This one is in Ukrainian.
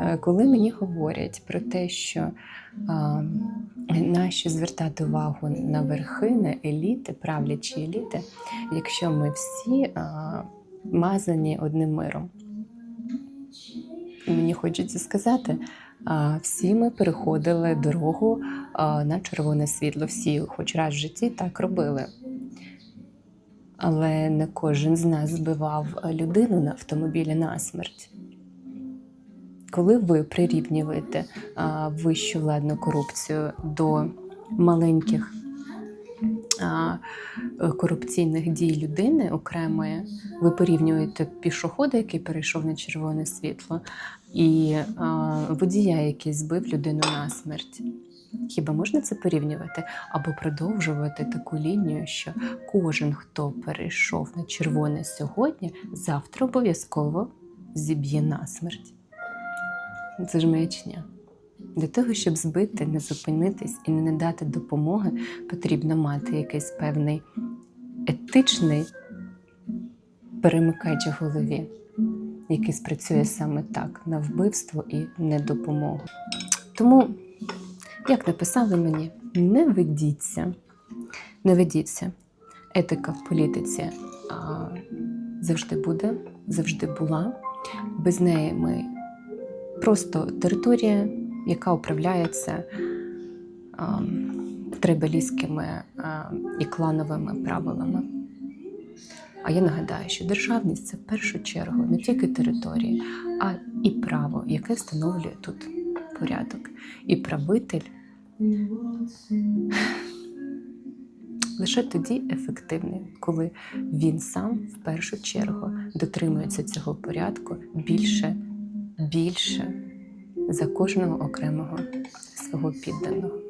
Е, Коли мені говорять про те, що а, наші звертати увагу на верхи, на еліти, правлячі еліти, якщо ми всі а, мазані одним миром. Мені хочеться сказати, всі ми переходили дорогу на червоне світло. Всі, хоч раз в житті, так робили. Але не кожен з нас збивав людину на автомобілі на смерть. Коли ви прирівнюєте а, вищу владну корупцію до маленьких а, корупційних дій людини окремої, ви порівнюєте пішохода, який перейшов на червоне світло, і а, водія, який збив людину на смерть. Хіба можна це порівнювати або продовжувати таку лінію, що кожен, хто перейшов на червоне сьогодні, завтра обов'язково зіб'є насмерть? Це ж маячня. Для того, щоб збити, не зупинитись і не надати допомоги, потрібно мати якийсь певний етичний перемикач в голові, який спрацює саме так на вбивство і недопомогу. Тому, як написали мені, не ведіться, не ведіться. Етика в політиці а, завжди буде, завжди була. Без неї ми просто територія, яка управляється а, і клановими правилами. А я нагадаю, що державність це в першу чергу не тільки територія, а і право, яке встановлює тут порядок. І правитель лише тоді ефективний, коли він сам в першу чергу дотримується цього порядку більше, більше за кожного окремого свого підданого.